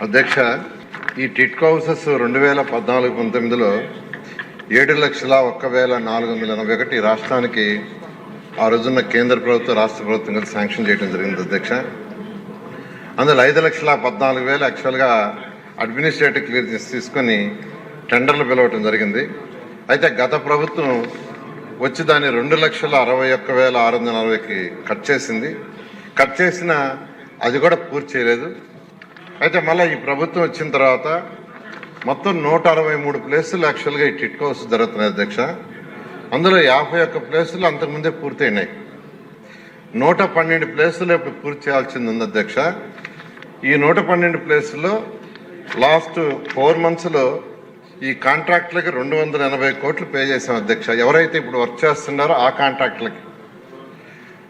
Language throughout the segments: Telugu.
అధ్యక్ష ఈ టిట్కో హౌసెస్ రెండు వేల పద్నాలుగు పంతొమ్మిదిలో ఏడు లక్షల ఒక్క వేల నాలుగు వందల ఎనభై ఒకటి రాష్ట్రానికి ఆ రోజున్న కేంద్ర ప్రభుత్వం రాష్ట్ర ప్రభుత్వం కలిసి శాంక్షన్ చేయడం జరిగింది అధ్యక్ష. అందులో ఐదు లక్షల పద్నాలుగు వేలు యాక్చువల్గా అడ్మినిస్ట్రేటివ్ క్లియరెన్స్ తీసుకొని టెండర్లు పిలవటం జరిగింది. అయితే గత ప్రభుత్వం వచ్చి దాన్ని రెండు లక్షల అరవై ఒక్క వేల ఆరు వందల అరవైకి కట్ చేసింది. కట్ చేసిన అది కూడా పూర్తి చేయలేదు. అయితే మళ్ళీ ఈ ప్రభుత్వం వచ్చిన తర్వాత మొత్తం నూట అరవై మూడు ప్లేసులు యాక్చువల్గా ఈ టిట్కో హౌస్ జరుగుతున్నాయి అధ్యక్ష. అందులో యాభై ఒక్క ప్లేసులు అంతకుముందే పూర్తయినాయి. నూట పన్నెండు ప్లేసులు ఇప్పుడు పూర్తి చేయాల్సింది ఉంది అధ్యక్ష. ఈ నూట పన్నెండు ప్లేసుల్లో లాస్ట్ ఫోర్ మంత్స్లో ఈ కాంట్రాక్టులకి రెండు వందల ఎనభై కోట్లు పే చేసాం అధ్యక్ష. ఎవరైతే ఇప్పుడు వర్క్ చేస్తున్నారో ఆ కాంట్రాక్టులకి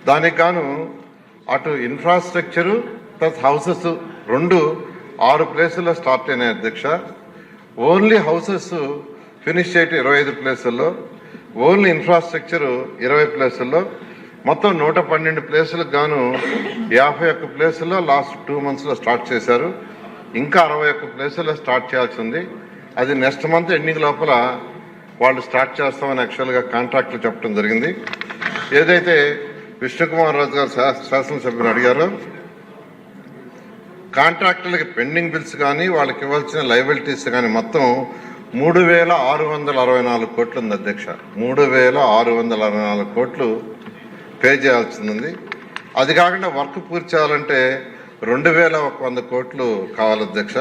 దానికి గాను అటు ఇన్ఫ్రాస్ట్రక్చరు ప్లస్ హౌసెస్ రెండు ఆరు ప్లేసుల్లో స్టార్ట్ అయినాయి అధ్యక్ష. ఓన్లీ హౌసెస్ ఫినిష్ చేయటం ఇరవై ఐదు ప్లేసుల్లో ఓన్లీ ఇన్ఫ్రాస్ట్రక్చర్ ఇరవై ప్లేసుల్లో మొత్తం నూట పన్నెండు ప్లేసులకు గాను యాభై ఒక్క ప్లేసుల్లో లాస్ట్ టూ మంత్స్లో స్టార్ట్ చేశారు. ఇంకా అరవై ఒక్క ప్లేసుల్లో స్టార్ట్ చేయాల్సి ఉంది. అది నెక్స్ట్ మంత్ ఎండింగ్ లోపల వాళ్ళు స్టార్ట్ చేస్తామని యాక్చువల్గా కాంట్రాక్ట్లు చెప్పడం జరిగింది. ఏదైతే విష్ణుకుమార్ రాజు గారు శాసనసభ్యులు అడిగారో కాంట్రాక్టర్లకి పెండింగ్ బిల్స్ కానీ వాళ్ళకి ఇవ్వాల్సిన లైబిలిటీస్ కానీ మొత్తం మూడు వేల ఆరు వందల అరవై నాలుగు కోట్లు ఉంది అధ్యక్ష. మూడు వేల ఆరు వందల అరవై నాలుగు కోట్లు పే చేయాల్సింది. అది కాకుండా వర్క్ పూర్తి చేయాలంటే రెండు వేల ఒక వంద కోట్లు కావాలి అధ్యక్ష.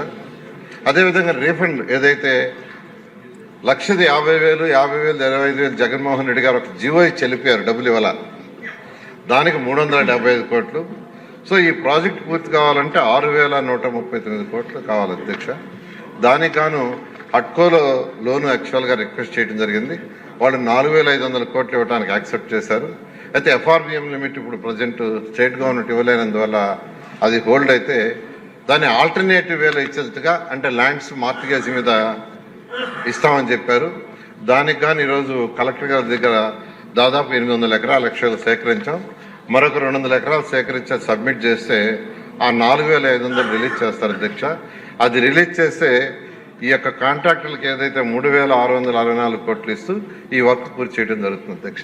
అదేవిధంగా రీఫండ్ ఏదైతే లక్షది యాభై వేలు యాభై వేలు ఇరవై ఐదు వేలు జగన్మోహన్ రెడ్డి గారు ఒక జీవో చెల్లిపోయారు డబ్బులు ఇవ్వాల? దానికి మూడు వందల డెబ్బై ఐదు కోట్లు. సో ఈ ప్రాజెక్ట్ పూర్తి కావాలంటే ఆరు వేల నూట ముప్పై తొమ్మిది కోట్లు కావాలి అధ్యక్ష. దానికి గాను హట్కోలో లోను యాక్చువల్గా రిక్వెస్ట్ చేయడం జరిగింది. వాళ్ళు నాలుగు వేల ఐదు వందల కోట్లు ఇవ్వడానికి యాక్సెప్ట్ చేశారు. అయితే ఎఫ్ఆర్బిఎం లిమిట్ ఇప్పుడు ప్రజెంట్ స్టేట్ గవర్నమెంట్ ఇవ్వలేనందువల్ల అది హోల్డ్ అయితే దాన్ని ఆల్టర్నేటివ్ వేలో ఇచ్చేట్టుగా అంటే ల్యాండ్స్ మార్టిగేజ్ మీద ఇస్తామని చెప్పారు. దానికి కానీ ఈరోజు కలెక్టర్ గారి దగ్గర దాదాపు ఎనిమిది వందల ఎకరాల లక్షలు సేకరించాం. మరొక రెండు వందల ఎకరాలు సేకరించి అది సబ్మిట్ చేస్తే ఆ నాలుగు వేల ఐదు వందలు రిలీజ్ చేస్తారు అధ్యక్ష. అది రిలీజ్ చేస్తే ఈ యొక్క కాంట్రాక్టులకు ఏదైతే మూడు వేల ఆరు వందల అరవై నాలుగు కోట్లు ఇస్తూ ఈ వర్క్ పూర్తి చేయడం జరుగుతుంది అధ్యక్ష.